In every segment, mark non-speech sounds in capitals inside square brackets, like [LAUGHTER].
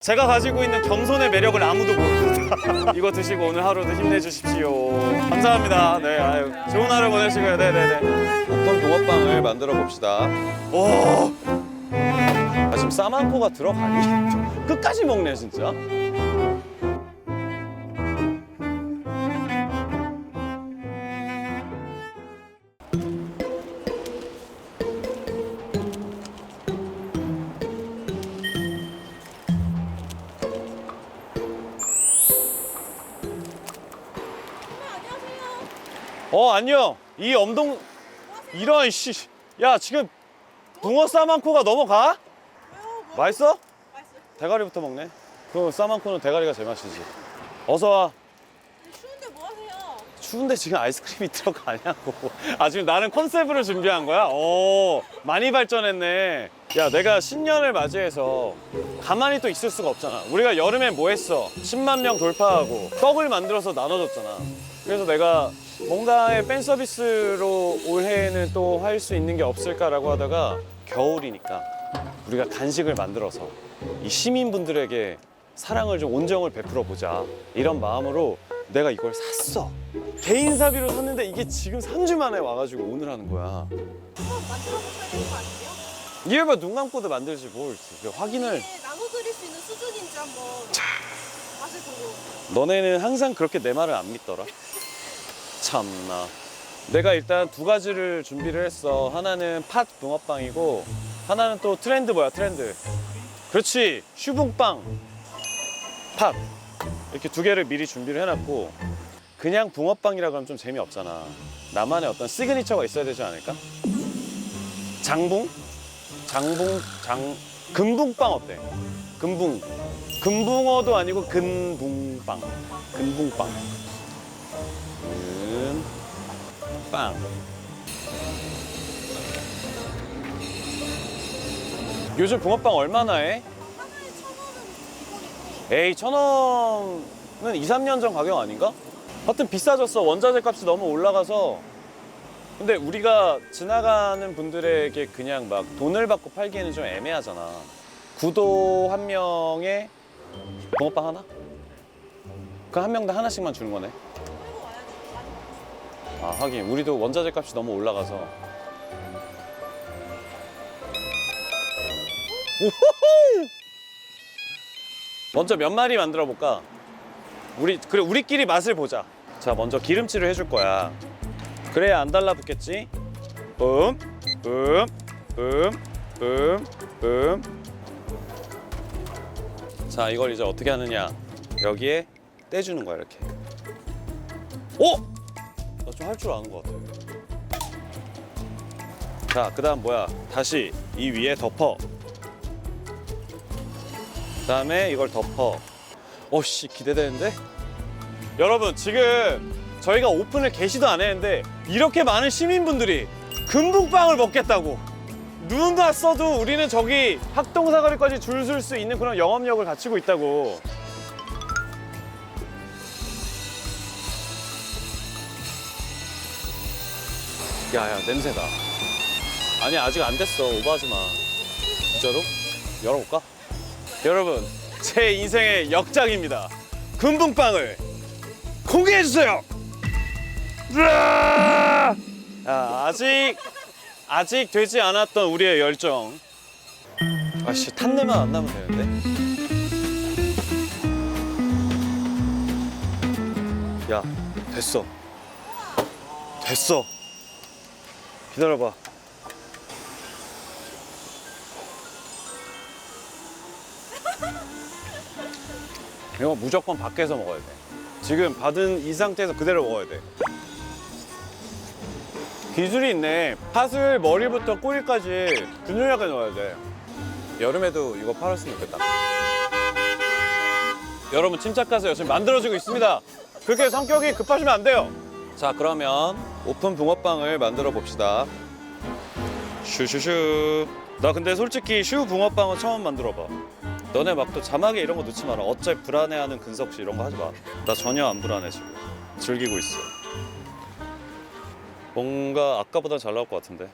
제가 가지고 있는 겸손의 매력을 아무도 모릅니다. [LAUGHS] 이거 드시고 오늘 하루도 힘내주십시오. 감사합니다. 네, 아유, 좋은 하루 보내시고요. 네 네네. 어떤 붕어빵을 만들어 봅시다. 오! 아, 지금 싸만코가 들어가니? [LAUGHS] 끝까지 먹네, 진짜. 어, 안녕. 이 엄동, 이런, 씨. 야, 지금 붕어 싸만코가 넘어가? 맛있어? 대가리부터 먹네. 그 싸만코는 대가리가 제일 맛있지. 어서 와. 추운데 뭐 하세요? 추운데 지금 아이스크림이 들어가냐고. 아, 지금 나는 컨셉으로 준비한 거야? 오, 많이 발전했네. 야, 내가 신년을 맞이해서 가만히 또 있을 수가 없잖아. 우리가 여름에 뭐 했어? 10만 명 돌파하고 떡을 만들어서 나눠줬잖아. 그래서 내가 뭔가의 팬 서비스로 올해에는 또 할 수 있는 게 없을까라고 하다가 겨울이니까 우리가 간식을 만들어서 이 시민분들에게 사랑을 좀 온정을 베풀어 보자 이런 마음으로 내가 이걸 샀어 개인 사비로 샀는데 이게 지금 3주 만에 와가지고 오늘 하는 거야 한번 만들어 보셔야 되는 거 아니에요? 이걸 봐눈 감고도 만들지 뭘 확인을 이게 나눠드릴 수 있는 수준인지 한번 너네는 항상 그렇게 내 말을 안 믿더라? 참나. 내가 일단 두 가지를 준비를 했어. 하나는 팥 붕어빵이고 하나는 또 트렌드 뭐야 트렌드? 그렇지 슈붕빵. 팥. 이렇게 두 개를 미리 준비를 해놨고 그냥 붕어빵이라 그러면 좀 재미없잖아. 나만의 어떤 시그니처가 있어야 되지 않을까? 장붕? 장붕? 장 금붕빵 어때? 금붕 금붕어도 아니고 근붕빵 근붕빵 근빵 요즘 붕어빵 얼마나 해? 에이 천 원은 2, 3년 전 가격 아닌가? 하여튼 비싸졌어 원자재 값이 너무 올라가서 근데 우리가 지나가는 분들에게 그냥 막 돈을 받고 팔기에는 좀 애매하잖아 구도 한 명에 붕어빵 하나? 그 한 명당 하나씩만 주는 거네 아 하긴 우리도 원자재 값이 너무 올라가서 오호호! 먼저 몇 마리 만들어 볼까? 우리 그래 우리끼리 맛을 보자. 자 먼저 기름칠을 해줄 거야. 그래야 안 달라붙겠지? 음, 음, 음, 음, 음. 자 이걸 이제 어떻게 하느냐? 여기에 떼주는 거야 이렇게. 오! 나 좀 할 줄 아는 것 같아. 자, 그 다음 뭐야? 다시 이 위에 덮어. 그 다음에 이걸 덮어. 어씨, 기대되는데? 여러분, 지금 저희가 오픈을 개시도 안 했는데 이렇게 많은 시민분들이 금붕빵을 먹겠다고. 눈 왔어도 우리는 저기 학동사거리까지 줄 설 수 있는 그런 영업력을 갖추고 있다고. 야야 냄새다 아니 아직 안 됐어 오버하지 마 진짜로? 열어볼까? 여러분 제 인생의 역작입니다 금붕빵을 공개해주세요 으아! 야, 아직 아직 되지 않았던 우리의 열정 아씨 탄내만 안 나면 되는데 야 됐어 됐어 기다려봐. 이거 무조건 밖에서 먹어야 돼. 지금 받은 이 상태에서 그대로 먹어야 돼. 기술이 있네. 팥을 머리부터 꼬리까지 균일하게 넣어야 돼. 여름에도 이거 팔았으면 좋겠다. 여러분 침착하세요. 지금 만들어지고 있습니다. 그렇게 성격이 급하시면 안 돼요. 자 그러면 오픈 붕어빵을 만들어 봅시다 슈슈슈 나 근데 솔직히 슈 붕어빵은 처음 만들어 봐 너네 막 또 자막에 이런 거 넣지 마라 어째 불안해하는 근석 씨 이런 거 하지 마 나 전혀 안 불안해 지금 즐기고 있어 뭔가 아까보다 잘 나올 것 같은데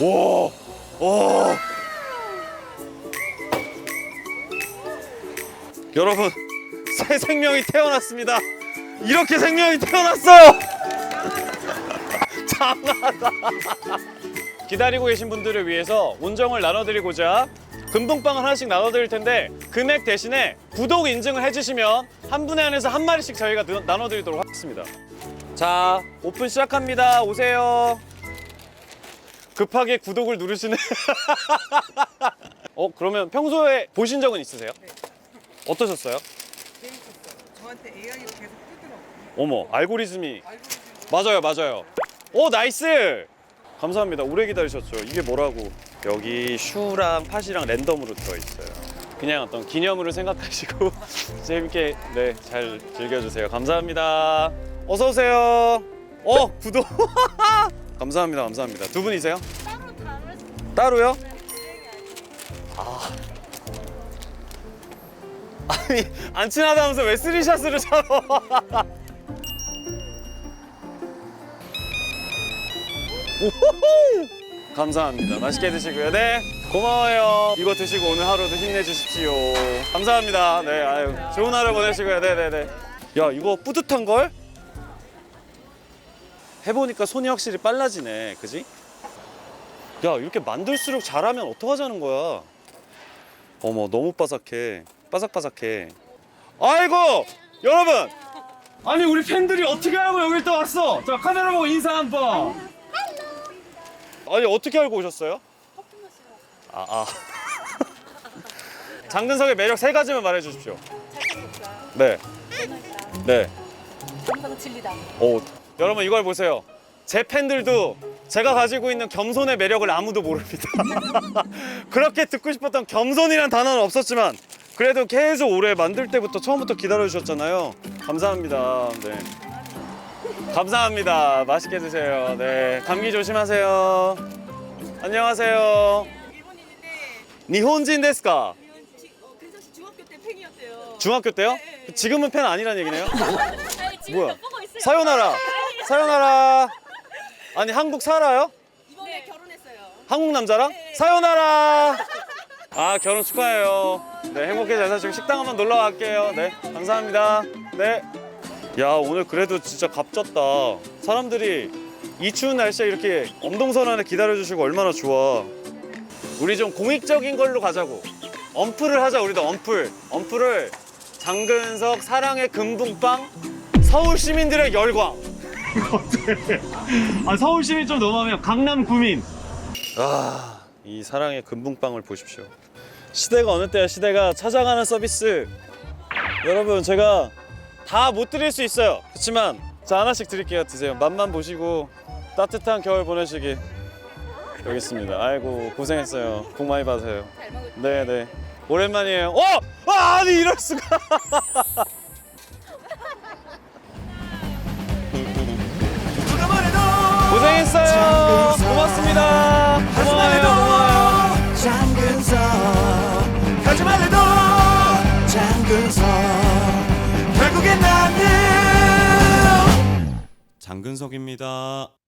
와! 와! 여러분 새 생명이 태어났습니다 이렇게 생명이 태어났어요 [LAUGHS] 장난하다 기다리고 계신 분들을 위해서 온정을 나눠드리고자 금붕빵을 하나씩 나눠드릴 텐데 금액 대신에 구독 인증을 해주시면 한 분에 한해서 한 마리씩 저희가 나- 나눠드리도록 하겠습니다. 자, 오픈 시작합니다. 오세요. 급하게 구독을 누르시는. [LAUGHS] 어, 그러면 평소에 보신 적은 있으세요? 어떠셨어요? 저한테 AI로 계속 뜨더라고요. 어머, 알고리즘이. 맞아요, 맞아요. 오, 나이스! 감사합니다. 오래 기다리셨죠. 이게 뭐라고? 여기 슈랑 팥이랑 랜덤으로 들어있어요. 그냥 어떤 기념으로 생각하시고 [LAUGHS] 재밌게 네, 잘 즐겨주세요. 감사합니다. 어서 오세요. 어, 구독. [LAUGHS] 감사합니다. 감사합니다. 두 분이세요? 따로 다른 따로요? 진행이 아니고 아. 아니, 안 친하다면서 왜 쓰리샷으로 잡아? [LAUGHS] 오호호! 감사합니다. 맛있게 드시고요. 네, 고마워요. 이거 드시고 오늘 하루도 힘내주십시오. 감사합니다. 네, 아유, 좋은 하루 보내시고요. 네, 네, 네. 야, 이거 뿌듯한 걸? 해보니까 손이 확실히 빨라지네, 그지? 야, 이렇게 만들수록 잘하면 어떡하자는 거야? 어머, 너무 바삭해. 바삭바삭해. 아이고, 여러분. 아니 우리 팬들이 어떻게 알고 여길 또 왔어? 자 카메라 보고 인사 한번. 아니 어떻게 알고 오셨어요? 커피 마시러 아 아. [LAUGHS] 장근석의 매력 세 가지만 말해 주십시오. 잘생겼다 네, 재능있다 네. 항상 진리다 오, 여러분 이걸 보세요. 제 팬들도 제가 가지고 있는 겸손의 매력을 아무도 모릅니다. [LAUGHS] 그렇게 듣고 싶었던 겸손이란 단어는 없었지만 그래도 계속 오래 만들 때부터 처음부터 기다려 주셨잖아요. 감사합니다. 네. 감사합니다. 맛있게 드세요. 네. 감기 조심하세요. 안녕하세요. 일본인인데 니혼진 데스까? 씨 중학교 때 팬이었대요 중학교 때요? 네, 네. 지금은 팬 아니란 얘기네요. 지금 뭐야? 보고 있어요 사요나라. 사요나라. 아니 한국 살아요? 이번에 결혼했어요 한국 남자랑? 사요나라. 아 결혼 축하해요. 네 행복히 잘 사시고 식당 한번 놀러 갈게요. 네 감사합니다. 네. 야 오늘 그래도 진짜 값졌다. 사람들이 이 추운 날씨에 이렇게 엄동선 안에 기다려주시고 얼마나 좋아. 우리 좀 공익적인 걸로 가자고. 엄플을 하자 우리도 엄플. 엄플을 장근석 사랑의 금붕빵 서울 시민들의 열광. [LAUGHS] 아 서울 시민 좀 넘어가면 강남 구민. 아, 이 사랑의 금붕빵을 보십시오. 시대가 어느 때야 시대가 찾아가는 서비스. 여러분 제가 다 못 드릴 수 있어요. 그렇지만 자 하나씩 드릴게요. 드세요. 맛만 보시고 따뜻한 겨울 보내시기. 여기 있습니다. 아이고 고생했어요. 복 많이 받으세요. 네네. 오랜만이에요. 어! 아, 아니 이럴 수가. [LAUGHS] 고생했어요. 고맙습니다. 장근석입니다.